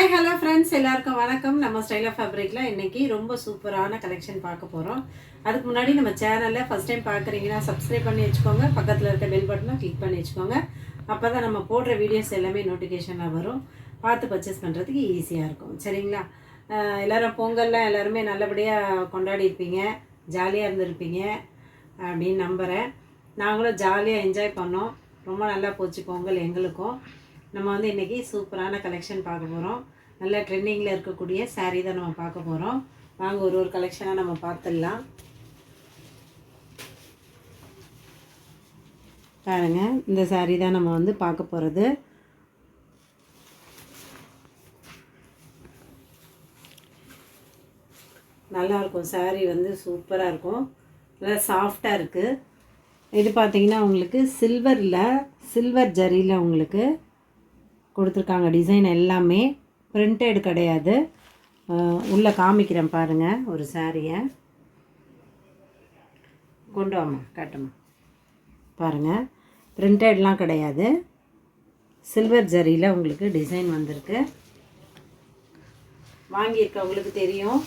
Hi hello friends எல்லாருக்கும் வணக்கம். நம்ம ஸ்டைல் ஆஃப் ஃபேப்ரிக்கில் இன்றைக்கி ரொம்ப சூப்பரான கலெக்ஷன் பார்க்க போகிறோம் அதுக்கு முன்னாடி நம்ம சேனலில் ஃபஸ்ட் டைம் பார்க்குறீங்கன்னா சப்ஸ்கிரைப் பண்ணி வச்சுக்கோங்க. பக்கத்தில் இருக்க பெல் பட்டனை கிளிக் பண்ணி வச்சுக்கோங்க. அப்போ தான் நம்ம போடுற வீடியோஸ் எல்லாமே நோட்டிஃபிகேஷனாக வரும். பார்த்து பர்ச்சேஸ் பண்ணுறதுக்கு ஈஸியாக இருக்கும். சரிங்களா? எல்லோரும் பொங்கல்லாம் எல்லாருமே நல்லபடியாக கொண்டாடி இருப்பீங்க. ஜாலியாக இருந்திருப்பீங்க அப்படின்னு நம்புகிறேன் நாங்களும் ஜாலியாக என்ஜாய் பண்ணோம். ரொம்ப நல்லா போச்சு பொங்கல் எங்களுக்கும். நம்ம வந்து இன்றைக்கி சூப்பரான கலெக்ஷன் பார்க்க போகிறோம் நல்ல ட்ரெண்டிங்கில் இருக்கக்கூடிய சாரீ தான் நம்ம பார்க்க போகிறோம் வாங்க ஒரு ஒரு கலெக்ஷனாக நம்ம பார்த்துடலாம். பாருங்க இந்த சாரீ தான் நம்ம வந்து பார்க்க போகிறது நல்லா இருக்கும். saree வந்து சூப்பராக இருக்கும். நல்லா சாஃப்டாக இருக்குது இது பார்த்தீங்கன்னா உங்களுக்கு சில்வரில் சில்வர் ஜரியில் உங்களுக்கு கொடுத்துருக்காங்க. டிசைன் எல்லாமே பிரிண்டட் கிடையாது. உள்ளே காமிக்கிறேன் பாருங்கள் ஒரு சாரியை. கொண்டு வாமா காட்டுமா பாருங்கள் பிரிண்டட்லாம் கிடையாது. சில்வர் ஜரியில் உங்களுக்கு டிசைன் வந்திருக்கு. வாங்கியிருக்கவங்களுக்கு தெரியும்.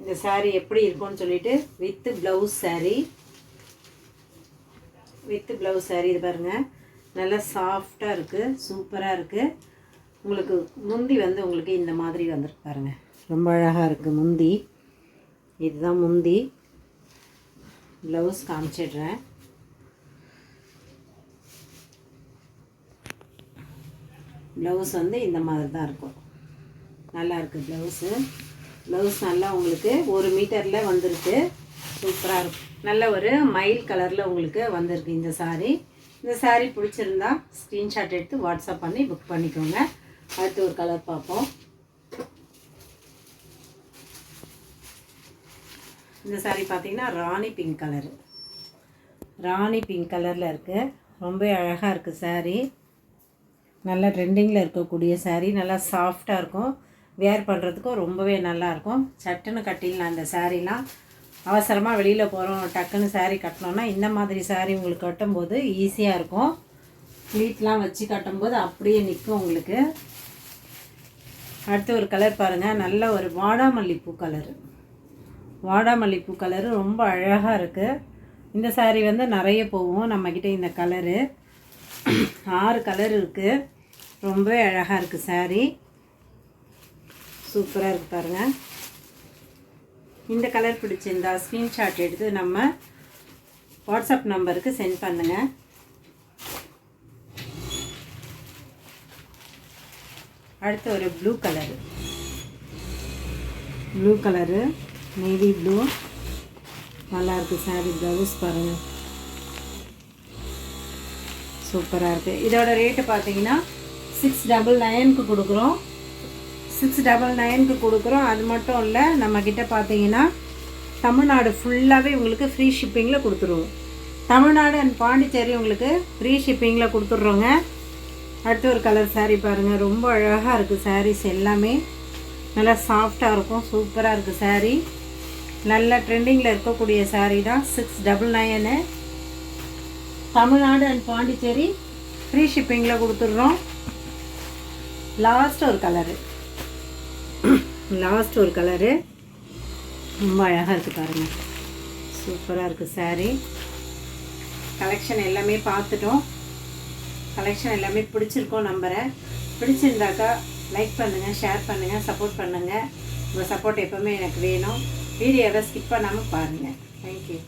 இந்த saree எப்படி இருக்கும்னு சொல்லிட்டு வித்து ப்ளவுஸ் saree. வித்து ப்ளவுஸ் saree இது பாருங்கள் நல்லா சாஃப்டாக இருக்குது சூப்பராக இருக்குது உங்களுக்கு முந்தி வந்து உங்களுக்கு இந்த மாதிரி வந்துருக்கு பாருங்க. ரொம்ப அழகாக இருக்குது முந்தி. இதுதான் முந்தி. ப்ளவுஸ் காமிச்சிடுறேன். ப்ளவுஸ் வந்து இந்த மாதிரி தான் இருக்கும். நல்லா இருக்குது ப்ளவுஸு ப்ளவுஸ் நல்லா உங்களுக்கு ஒரு மீட்டரில் வந்திருக்கு. சூப்பராக இருக்கும் நல்ல ஒரு மயில் கலரில் உங்களுக்கு வந்திருக்கு இந்த சாரீ இந்த சாரீ பிடிச்சிருந்தா ஸ்க்ரீன்ஷாட் எடுத்து வாட்ஸ்அப் பண்ணி புக் பண்ணிக்கோங்க. அடுத்து ஒரு கலர் பார்ப்போம். இந்த சாரீ பார்த்தீங்கன்னா rani pink colour rani pink கலரில் இருக்குது ரொம்ப அழகாக இருக்குது சாரீ நல்ல ட்ரெண்டிங்கில் இருக்கக்கூடிய சாரீ நல்லா சாஃப்டாக இருக்கும். வேர் பண்ணுறதுக்கும் ரொம்பவே நல்லாயிருக்கும் சட்டுன்னு கட்டிடலாம் அந்த சாரீலாம் அவசரமாக வெளியில் போகிறோம் டக்குன்னு சாரீ கட்டினோன்னா இந்த மாதிரி saree உங்களுக்கு கட்டும்போது ஈஸியாக இருக்கும். ஸ்லீட்லாம் வச்சு கட்டும்போது அப்படியே நிற்கும் உங்களுக்கு. அடுத்து ஒரு கலர் பாருங்கள் நல்ல ஒரு வாடாமல்லிப்பூ கலரு வாடாமல்லிப்பூ கலரு ரொம்ப அழகாக இருக்குது இந்த சாரீ வந்து நிறைய போகும் நம்மக்கிட்ட இந்த கலரு ஆறு கலர் இருக்குது ரொம்பவே அழகாக இருக்குது சாரீ சூப்பராக இருக்குது பாருங்கள் இந்த கலர் பிடிச்சிருந்தா ஸ்க்ரீன்ஷாட் எடுத்து நம்ம வாட்ஸ்அப் நம்பருக்கு சென்ட் பண்ணுங்கள் அடுத்து ஒரு blue colour blue colour navy blue நல்லாயிருக்கு சாரி ப்ளவுஸ் பாருங்கள் சூப்பராக இருக்குது இதோட ரேட்டு பார்த்தீங்கன்னா சிக்ஸ் டபுள் நைனுக்கு கொடுக்குறோம். சிக்ஸ் டபுள் நைனுக்கு கொடுக்குறோம். அது மட்டும் இல்லை நம்மக்கிட்ட பார்த்தீங்கன்னா தமிழ்நாடு ஃபுல்லாகவே உங்களுக்கு ஃப்ரீ ஷிப்பிங்கில் கொடுத்துருவோம். தமிழ்நாடு அண்ட் பாண்டிச்சேரி உங்களுக்கு ஃப்ரீ ஷிப்பிங்கில் கொடுத்துட்றோங்க. அடுத்து ஒரு கலர் சாரீ பாருங்கள் ரொம்ப அழகாக இருக்குது சாரீஸ் எல்லாமே. நல்லா சாஃப்டாக இருக்கும். சூப்பராக இருக்குது சாரீ நல்ல ட்ரெண்டிங்கில் இருக்கக்கூடிய சாரீ தான் six double nine Tamil Nadu and Pondicherry free ஷிப்பிங்கில் கொடுத்துட்றோம். லாஸ்ட் ஒரு கலரு லாஸ்ட் ஒரு கலரு ரொம்ப அழகாக இருக்குது பாருங்கள் சூப்பராக இருக்குது saree. கலெக்ஷன் எல்லாமே பார்த்துட்டோம். கலெக்ஷன் எல்லாமே பிடிச்சிருக்கோம் நம்புகிறேன் பிடிச்சிருந்தாக்கா லைக் பண்ணுங்கள் ஷேர் பண்ணுங்கள் சப்போர்ட் பண்ணுங்கள் உங்கள் சப்போர்ட் எப்போவுமே எனக்கு வேணும். வீடியோவை ஸ்கிப் பண்ணாமல் பாருங்கள் தேங்க்யூ